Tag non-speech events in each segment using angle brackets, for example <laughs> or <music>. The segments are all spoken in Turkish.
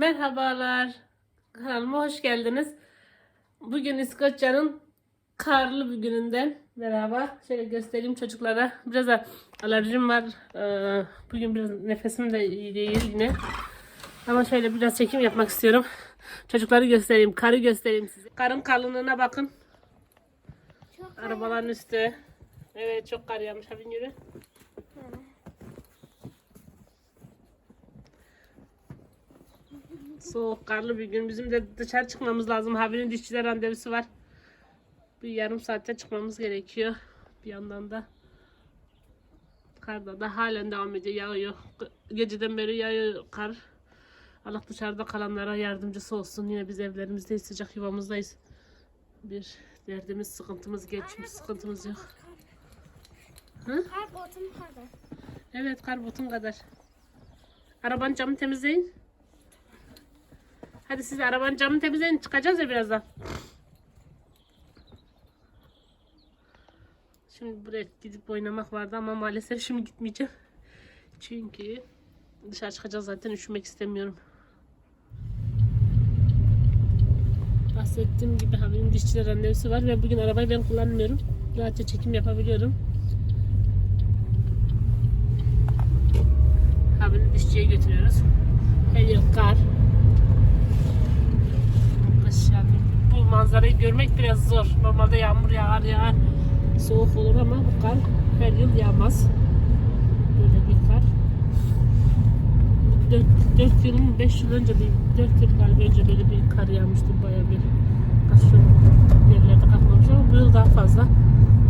Merhabalar. Kanalıma hoş geldiniz. Bugün İskoçya'nın karlı bir gününden merhaba. Şöyle göstereyim çocuklara. Biraz da alerjim var. Ee, Bugün biraz nefesim de iyi değil yine. Ama şöyle biraz çekim yapmak istiyorum. Çocukları göstereyim. Karı göstereyim size. Karın kalınlığına bakın. Arabaların üstü. Evet çok kar yağmış. Hadi yürü. Soğuk karlı bir gün. Bizim de dışarı çıkmamız lazım. Haberin dişçiler randevusu var. Bir yarım saatte çıkmamız gerekiyor. Bir yandan da karda da halen devam ediyor. Yağıyor. Geceden beri yağıyor kar. Allah dışarıda kalanlara yardımcısı olsun. Yine biz evlerimizdeyiz. Sıcak yuvamızdayız. Bir derdimiz, sıkıntımız geçmiş. Sıkıntımız yok. Hı? Kar botum kadar. Evet kar botun kadar. Arabanın camını temizleyin. Hadi siz arabanın camını temizleyin. Çıkacağız ya birazdan. Şimdi buraya gidip oynamak vardı ama maalesef şimdi gitmeyeceğim. Çünkü dışarı çıkacağız zaten üşümek istemiyorum. Bahsettiğim gibi haberin dişçiler randevusu var ve bugün arabayı ben kullanmıyorum. Rahatça çekim yapabiliyorum. Abini dişçiye götürüyoruz. Her yer kar. Aşağı bu manzarayı görmek biraz zor. Normalde yağmur yağar yağar. Soğuk olur ama bu kar her yıl yağmaz. Böyle bir kar. 4, 4 yıl mı 5 yıl önce bir 4 yıl galiba önce böyle bir kar yağmıştı bayağı bir. Kaç yerlerde kalkmamış ama bu yıl daha fazla.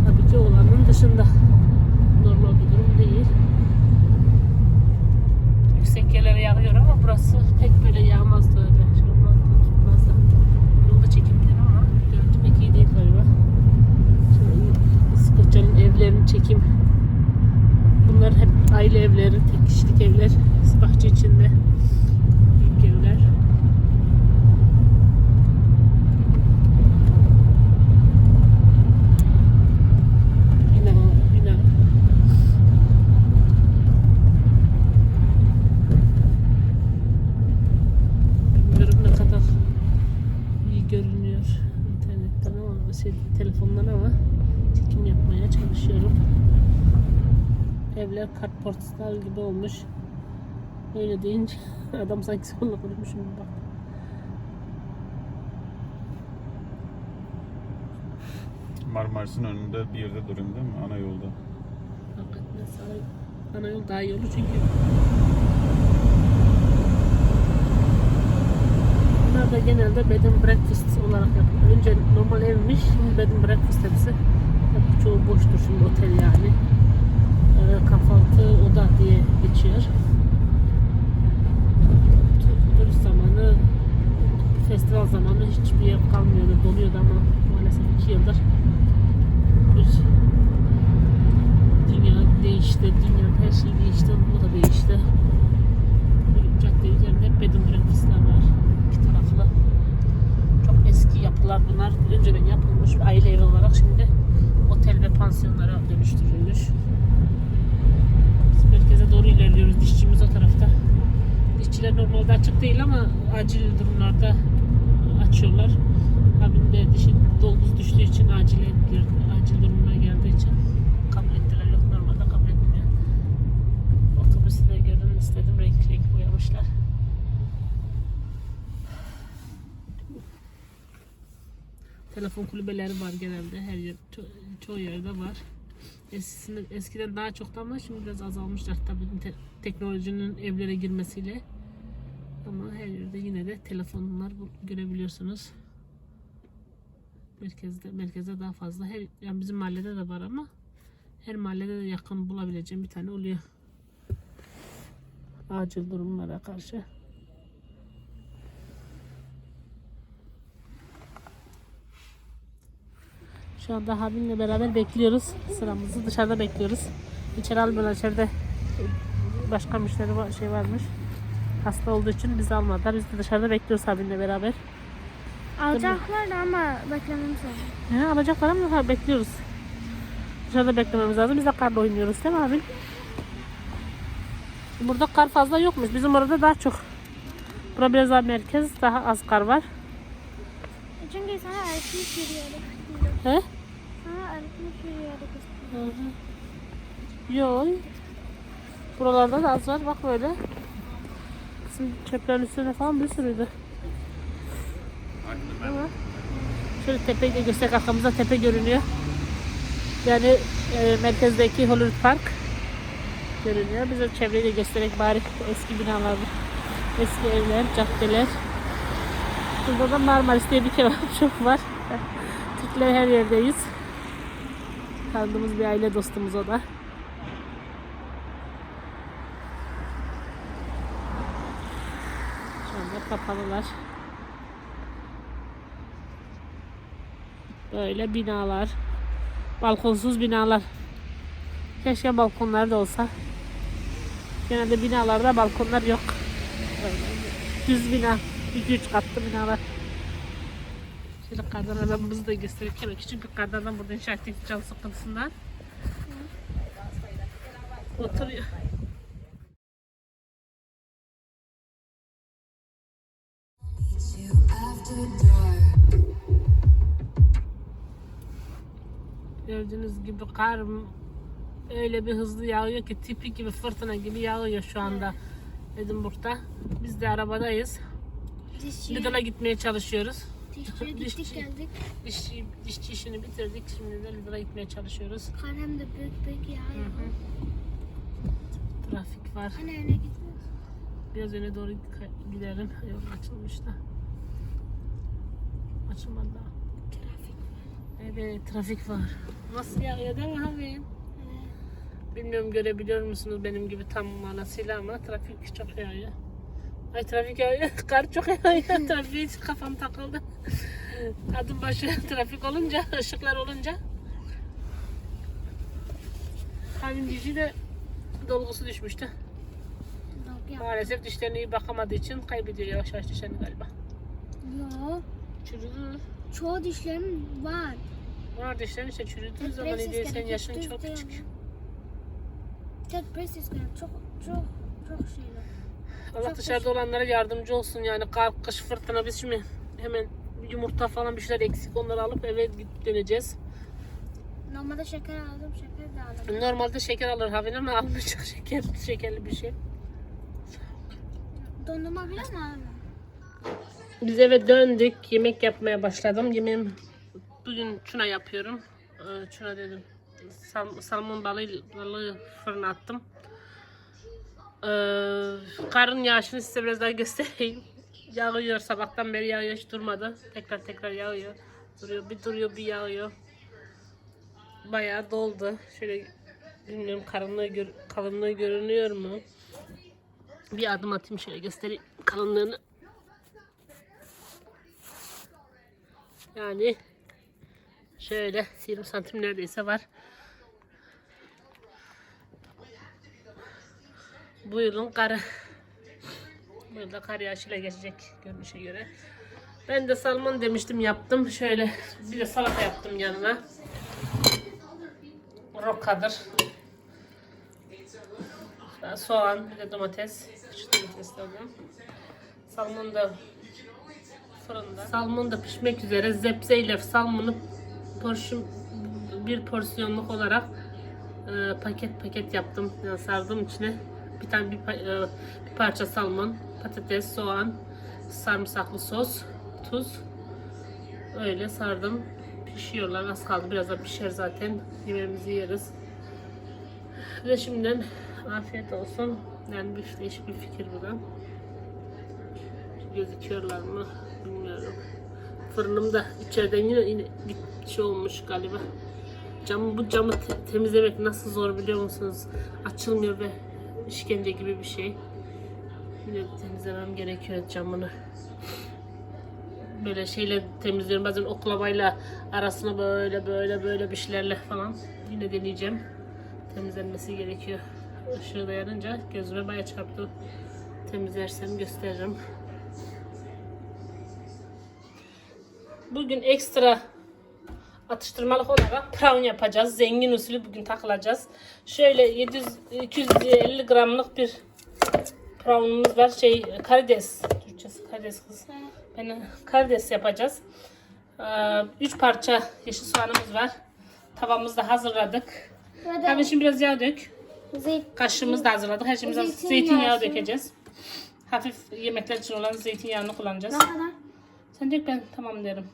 Tabii ki olanın dışında. Normal bir durum değil yüksek yerlere yağıyor ama burası pek böyle yağmazdı öyle. Şey olmazdı, tutmazdı. Yolda çekimler ama görüntü pek iyi değil galiba. Şimdi Evlerini çekim. Bunlar hep aile evleri, tek kişilik evler. Bahçe içinde. Büyük evler. Görünüyor internetten ama şey, telefondan ama çekim yapmaya çalışıyorum. Evler kartpostal gibi olmuş. Öyle deyince <laughs> adam sanki sonuna kurmuş gibi bak. Marmaris'in önünde bir yerde durayım değil mi? Ana yolda. Hakikaten sağ ana yol daha iyi olur çünkü Bunlar da genelde bed and breakfast olarak yapılıyor. Önce normal evmiş, şimdi bed and breakfast hepsi. Hep çoğu boştur şimdi otel yani. Kahvaltı oda diye geçiyor. Tu- Turist zamanı, festival zamanı hiçbir yer kalmıyordu, doluyordu ama maalesef iki yıldır bir dünya değişti, dünya her şey değişti, bu da değişti. Böyle cadde üzerinde hep bed and var. İki taraflı. Çok eski yapılar bunlar. Önceden yapılmış bir aile evi olarak şimdi otel ve pansiyonlara dönüştürülmüş. Merkeze doğru ilerliyoruz. Dişçimiz o tarafta. Dişçiler normalde açık değil ama acil durumlarda açıyorlar. Abim de dişi dolguz düştüğü için acile girdi. Acil durumuna geldiği için kabul ettiler. Yok normalde kabul etmiyor. Otobüsü de görün istedim. Renk renk boyamışlar. Telefon kulübeleri var genelde. Her yer, ço- çoğu yerde var. Eskisinde, eskiden daha çoktu ama şimdi biraz azalmışlar tabii te- teknolojinin evlere girmesiyle. Ama her yerde yine de telefonlar görebiliyorsunuz. Merkezde merkezde daha fazla. Her yani bizim mahallede de var ama her mahallede de yakın bulabileceğim bir tane oluyor. Acil durumlara karşı. Şu anda Habib'le beraber bekliyoruz. Sıramızı dışarıda bekliyoruz. İçeri almıyorlar. İçeride başka müşteri var, şey varmış. Hasta olduğu için bizi almadılar. Biz de dışarıda bekliyoruz Habib'le beraber. Alacaklar da ama beklememiz lazım. He, alacaklar ama ha, bekliyoruz. Dışarıda beklememiz lazım. Biz de karla oynuyoruz değil mi abi? Burada kar fazla yokmuş. Bizim orada daha çok. Bura biraz daha merkez. Daha az kar var. Çünkü sana öğretmiş yürüyorduk. He? Hı. Yok. Buralarda da az var. Bak böyle. Bizim çöplerin üstünde falan bir sürüydü. Ama şöyle tepeyi de gösterek arkamızda tepe görünüyor. Yani e, merkezdeki Hollywood Park görünüyor. Bize çevreyi de göstererek bari eski binalar, eski evler, caddeler. Burada da Marmaris diye bir kebap <laughs> shop var. Türkler her yerdeyiz. Tanıdığımız bir aile dostumuz o da. Şu anda kapalılar. Böyle binalar. Balkonsuz binalar. Keşke balkonlar da olsa. Genelde binalarda balkonlar yok. Düz bina. 2-3 katlı binalar. Kardan adamımızı da gösterirken küçük bir kardan adam burada inşaat ettik can sıkıntısından. Oturuyor. Gördüğünüz gibi kar öyle bir hızlı yağıyor ki tipi gibi fırtına gibi yağıyor şu anda Edinburgh'da. Biz de arabadayız. Lidl'a gitmeye çalışıyoruz. Dişçiye gittik Dişçi. geldik. Dişçi, dişçi işini bitirdik. Şimdi de Lidl'a gitmeye çalışıyoruz. Kar hem de büyük büyük yağıyor. Trafik var. Hani öne gitmiyoruz. Biraz öne doğru gi- gidelim. <laughs> Yol açılmış da. Açılmadı daha. Trafik. Evet trafik var. Nasıl yağıyor değil mi abi? Evet. Bilmiyorum görebiliyor musunuz benim gibi tam manasıyla ama trafik çok yağıyor. Ay trafik yağıyor. <laughs> Kar çok yağıyor. Trafik kafam takıldı. Adım başı <laughs> trafik olunca, ışıklar olunca. Havin dişi de dolgusu düşmüştü. Yok ya. Maalesef dişlerine iyi bakamadığı için kaybediyor yavaş yavaş dişlerini galiba. Yok. Çürüdü. Çoğu dişlerim var. Var dişlerin işte çürüdüğü zaman iyi değil. Senin yaşın çok küçük. Tek gerek. Çok çok çok şeyler. Allah Çok dışarıda olanlara yardımcı olsun yani kar, kış, fırtına biz şimdi hemen yumurta falan bir şeyler eksik onları alıp eve gidip döneceğiz. Normalde şeker aldım, şeker de aldım. Normalde şeker alır Havin ama almayacak <laughs> şeker, şekerli bir şey. Dondurma bile mi aldım? Biz eve döndük, yemek yapmaya başladım. Yemeğim bugün çuna yapıyorum. Ee, Çuna dedim. Sal, salmon balığı, balığı fırına attım. Ee, karın yağışını size biraz daha göstereyim. <laughs> Yağıyor sabahtan beri yağıyor hiç durmadı. Tekrar tekrar yağıyor. Duruyor bir duruyor bir yağıyor. Bayağı doldu. Şöyle bilmiyorum kalınlığı, gör, kalınlığı görünüyor mu? Bir adım atayım şöyle göstereyim kalınlığını. Yani şöyle 20 santim neredeyse var. Bu yılın karı. Bu yılda kar yağışıyla geçecek görünüşe göre. Ben de salmon demiştim yaptım. Şöyle bir de salata yaptım yanına. Rokadır. Soğan, bir de domates. Küçük domateslerden. Salmon da fırında. Salmon da pişmek üzere. Zepse ile salmonu porsiyon bir porsiyonluk olarak e, paket paket yaptım. Yani sardım içine. Bir tane bir, e, bir parça salmon, patates, soğan, sarımsaklı sos, tuz. Öyle sardım. Pişiyorlar. Az kaldı. Biraz da pişer zaten. Yemeğimizi yeriz. Ve şimdiden afiyet olsun. Yani bir değişik bir fikir bu da gözüküyorlar mı bilmiyorum. Fırınım da içeriden yine, yine bir şey olmuş galiba. Cam, bu camı te- temizlemek nasıl zor biliyor musunuz? Açılmıyor ve işkence gibi bir şey. Yine temizlemem gerekiyor camını. Böyle şeyle temizliyorum. Bazen oklamayla arasına böyle böyle böyle bir şeylerle falan. Yine deneyeceğim. Temizlenmesi gerekiyor. Işığı dayanınca gözüme bayağı çarptı. Temizlersem gösteririm. Bugün ekstra atıştırmalık olarak prawn yapacağız. Zengin usulü bugün takılacağız. Şöyle 700 250 gramlık bir prawnumuz var. Şey karides. Türkçe Karides kız. Ben karides yapacağız. Ee, üç parça yeşil soğanımız var. Tavamızı da hazırladık. Tabii şimdi biraz yağ dök. zeyt, Kaşığımızı da hazırladık. Her şeyimiz. Zeytinyağı Zeytinyağı dökeceğiz. Hafif yemekler için olan zeytinyağını kullanacağız. ne kadar? Sen dök ben tamam derim.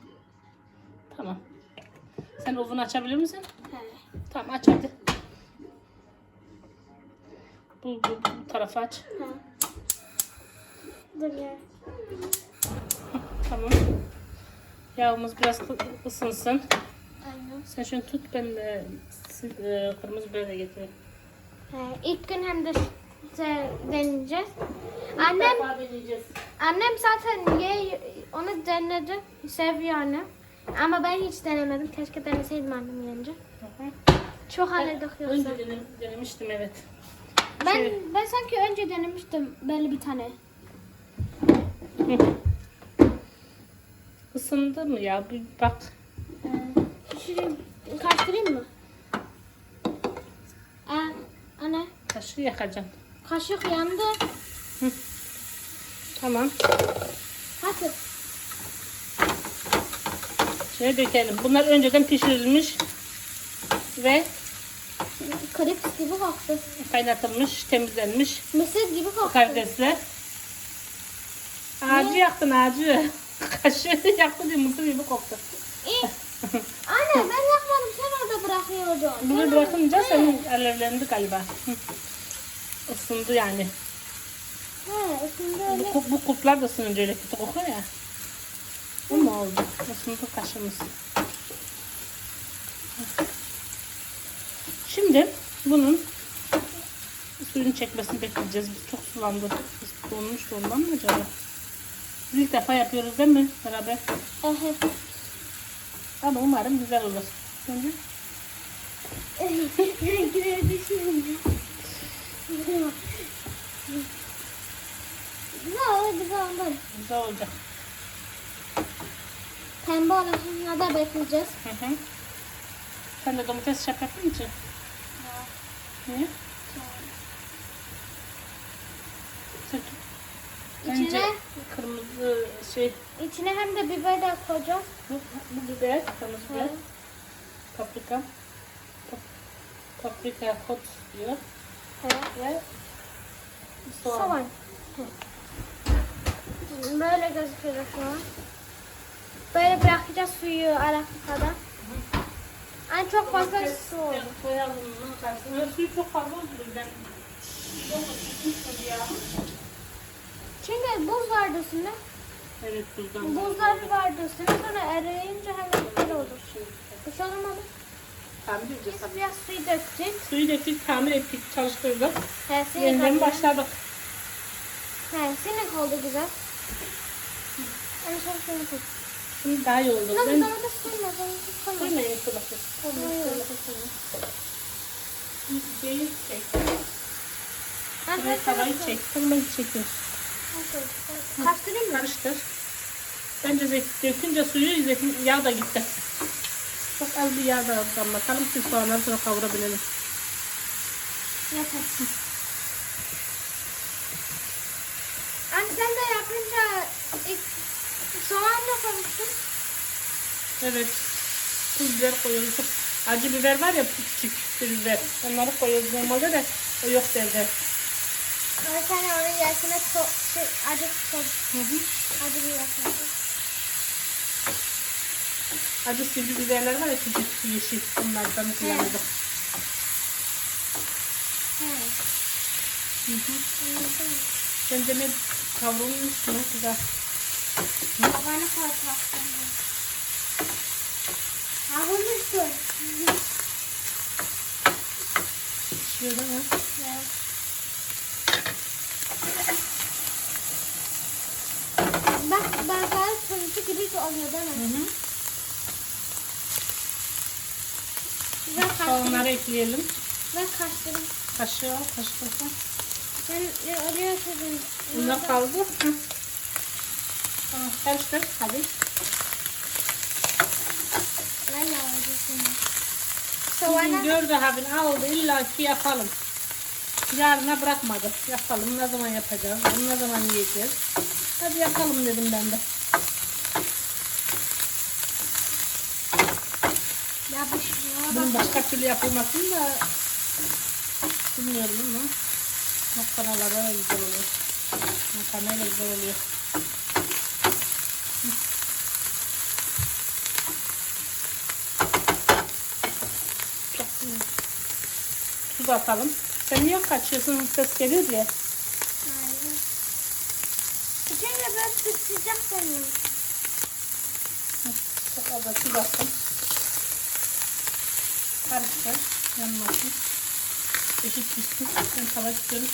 Tamam. Sen ovunu açabilir misin? He. Tamam aç hadi. Bu, bu, bu tarafa aç. He. Dur ya. Tamam. Yağımız biraz ısınsın. Aynen. Sen şunu tut ben de e, kırmızı biber de getireyim. He. İlk gün hem de şey deneyeceğiz. Annem. Annem zaten ye, onu denedi. Seviyor annem. Ama ben hiç denemedim. Keşke deneseydim annem. Hı hı. Çok haledik yoksa. Önce denem- denemiştim evet. Ben şey- ben sanki önce denemiştim belli bir tane. Isındı mı ya? Bir bak. Ee, pişireyim. Karıştırayım mı? Aa, anne Kaşığı yakacaksın. kaşık yandı. Tamam. Hadi. Şöyle dökelim. Bunlar önceden pişirilmiş ve Krips gibi koktu. kaynatılmış, temizlenmiş Mısır gibi koktu. karidesler. Ağacı yaktın ağacı. <laughs> Kaşığı yaktı diye mısır gibi koktu. İyi. Anne ben yakmadım. Sen orada bırakıyordun. Bunu Sen bırakınca orada- senin alevlendi galiba. Hı. <laughs> Isındı yani. He, Bu, öyle. ku- bu kurtlar da ısınınca öyle kötü kokuyor ya. Bu mu oldu? Isındı kaşığımız. Şimdi bunun suyunu çekmesini bekleyeceğiz. Biz çok sulandı. Biz donmuş da ondan mı acaba? Biz ilk defa yapıyoruz değil mi? Beraber. Ehe. Ama umarım güzel olur. Düşününce. Güzel olur. güzel olacak. Pembe olana da bekleyeceğiz. Hı hı. Sen de domates şap yaptın için. Niye? İçine, kırmızı şey içine hem de biber de koyacağız. bu, bu biber, kırmızı biber, Evet. paprika, pap- paprika hot diyor Evet. ve soğan. Soğan. Böyle gözüküyor şu an. Böyle bırakacağız suyu arasına kadar. Yani çok fazla su oldu. Koyalım bunun karşısına. Suyu çok fazla oldu. Çok ya. Çünkü buz vardı üstünde. Evet tuzdan. Buzlar vardı üstünde. Sonra eriyince hemen güzel olur. Bir şey olmadı. Tamir edeceğiz Biz biraz suyu döktük. Suyu döktük, tamir ettik, çalıştırdık. He, Yeniden başladık. He, sinek oldu güzel. En son sinek oldu. Şimdi daha iyi oldu. Ben domates koyma, domates koyma. Şeyi Şuraya tavayı çek. Tamam ben. Karıştırayım mı? Karıştır. Bence dökünce suyu zeytin yağ da gitti. Çok az bir yağ da damlatalım ki soğanları sonra kavurabilelim. Yeter. Anne sen de yapınca ilk soğanla koymuştun. Evet. Pul biber koyuyoruz. Çok acı biber var ya küçük biber. Onları koyuyoruz normalde de o yok evde. Ama sen onun yerine çok şey, acı koy. Hı hı. Acı bir yapma. Acı sivri biberler var ya küçük yeşil. Onlardan kullandık. He. Hı hı. Anladım. Bence ne kavrulmuş mu? Güzel. Babanı koy tatlını. Kavrulmuştur. Şöyle mi? Evet. Bak bazen turuncu gibi oluyor değil Hı mi? hı. Ve karıştırayım. Soğanları ekleyelim. Ve karıştırayım. Kaşığı al, kaşık al. Ben oluyor sizin? Bunlar kaldı. Hı. Karıştır. Hadi. Bugün gördü abin aldı illa ki yapalım. yarına bırakmadı. Yapalım ne zaman yapacağız, bunu ne zaman yiyeceğiz. Hadi yapalım dedim ben de. Yapışmıyor. Bunun başka türlü yapılmasını da bilmiyorum ama makarnalar da güzel oluyor. Makarnayla güzel oluyor. Tuz atalım. Sen niye kaçıyorsun? Ses geliyor diye. Hayır. İçeride böyle sık sıcak sanıyorum. Çok az tuz attım. Karıştır. Yanmasın. Eşit pişsin. Ben tava şimdi.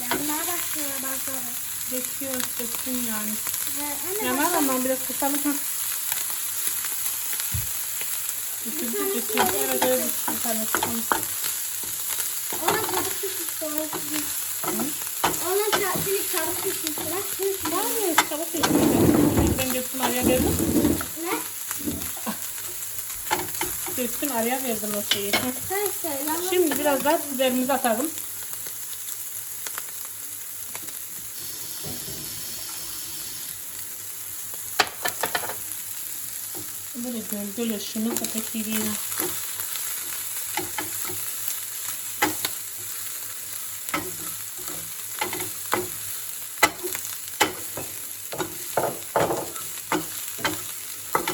Yanmaya başlıyor bazıları. Döküyor, döktün yani. Yanar ama biraz kısalım. Ha. Döküldü, döküldü. Evet, evet. Bir tane tutalım. Ona doğru. Ona. Bırak pişmiş. Var mı? Çabuk pişmiş. Ben döktüm araya verdim. Ne? Döktüm araya verdim o şeyi. Şimdi biraz daha biberimizi atalım. Böyle gölgeli şunu da pek iyi değil. ha.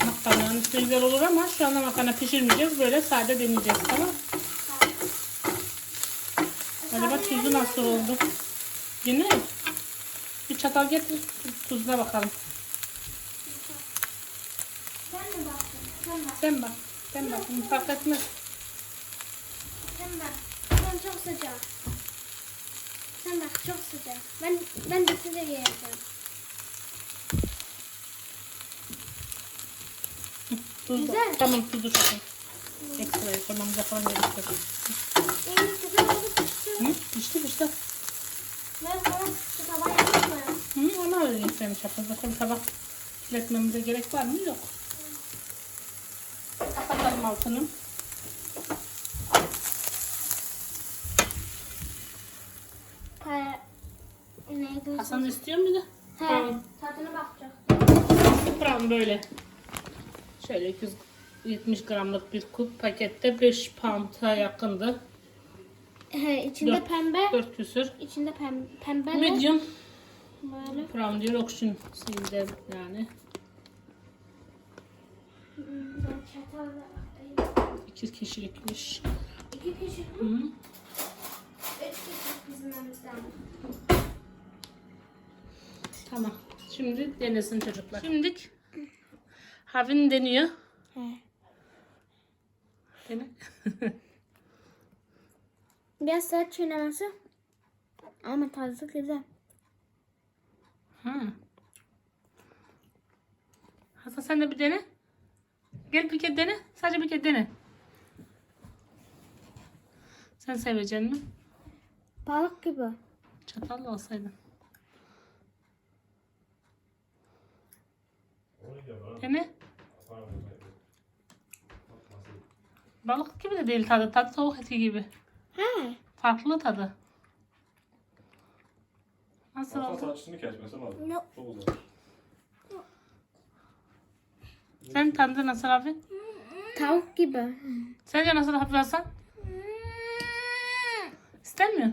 Makarnanın üstü güzel olur ama şu anda makarna pişirmeyeceğiz. Böyle sade deneyeceğiz tamam? Acaba tuzu nasıl oldu? Yine bir çatal getir tuzuna bakalım. Sen mi baktın? Sen bak. Sen bak. Fark etmez. Sen bak. Sen çok sıcak. Sen bak çok sıcak. Ben ben de size geleceğim. Tuz da- Güzel. Tamam tuzu çok. Ekstra koymamıza falan gerek yok. En güzel oldu. Hı? Pişti pişti. Ben sana şu tabağı yapayım mı? Hı, ona öyle istemiş yapın. Bakalım tabak kirletmemize gerek var mı? Yok. Kapatalım altını. Hasan istiyor muydu? He. Tamam. Tadına bakacağım. Gram böyle. Şöyle 270 gramlık bir kup pakette 5 pound'a yakındı. He, içinde Dört- pembe. 4 küsür. İçinde pembe. Pembe Medium Böyle. brown diyor okşun silde yani. Hmm, Ben çatalla 2 kişilikmiş. İki kişi. Hı. Üç kişi bizim evimizden. Tamam. Şimdi denesin çocuklar. Şimdi Havin deniyor. He. Dene. <laughs> Biraz sert çiğnemesi. Ama tadı güzel. ha. Hasan sen de bir dene. Gel bir kere dene. Sadece bir kere dene. Sen seveceksin mi? Balık gibi. Çatalla olsaydın. Dene. Balık gibi de değil tadı. Tadı tavuk eti gibi. He. Farklı tadı. Nasıl oldu? saçını kesmesi lazım. Yok. Çok uzun. Sen tadı nasıl abi? Tavuk gibi. Sence nasıl hafif Hasan? İstemiyor.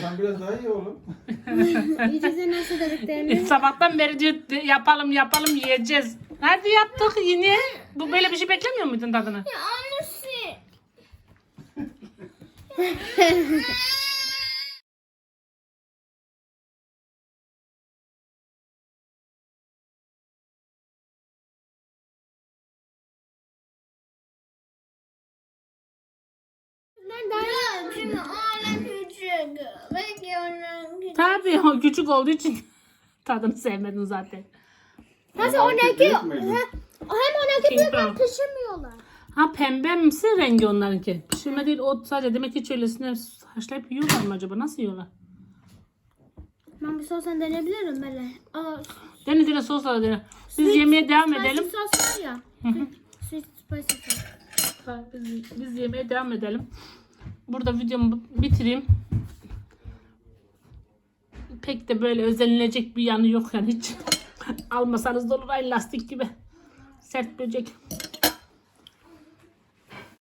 Sen biraz daha iyi oğlum. <laughs> İyice nasıl dediklerini. <laughs> Sabahtan beri diyor "De- yapalım yapalım yiyeceğiz. Hadi yaptık yine. Bu böyle bir şey beklemiyor muydun tadını? Ya annesi. <laughs> Tabii o küçük olduğu için <laughs> tadını sevmedin zaten. Nasıl onaki hem onaki büyük Brown. pişirmiyorlar. Ha pembemsi rengi onlarınki. Pişirme değil o sadece demek ki şöylesine haşlayıp yiyorlar mı acaba? Nasıl yiyorlar? Ben bir sosen deneyebilirim böyle. Aa, Dene dene sosla dene. Biz yemeğe devam edelim. Sos var ya. Sweet spicy sos. Ha, Biz, biz yemeğe devam edelim. Burada videomu bitireyim. Pek de böyle özenilecek bir yanı yok yani hiç. <laughs> Almasanız da olur ay lastik gibi. Sert böcek.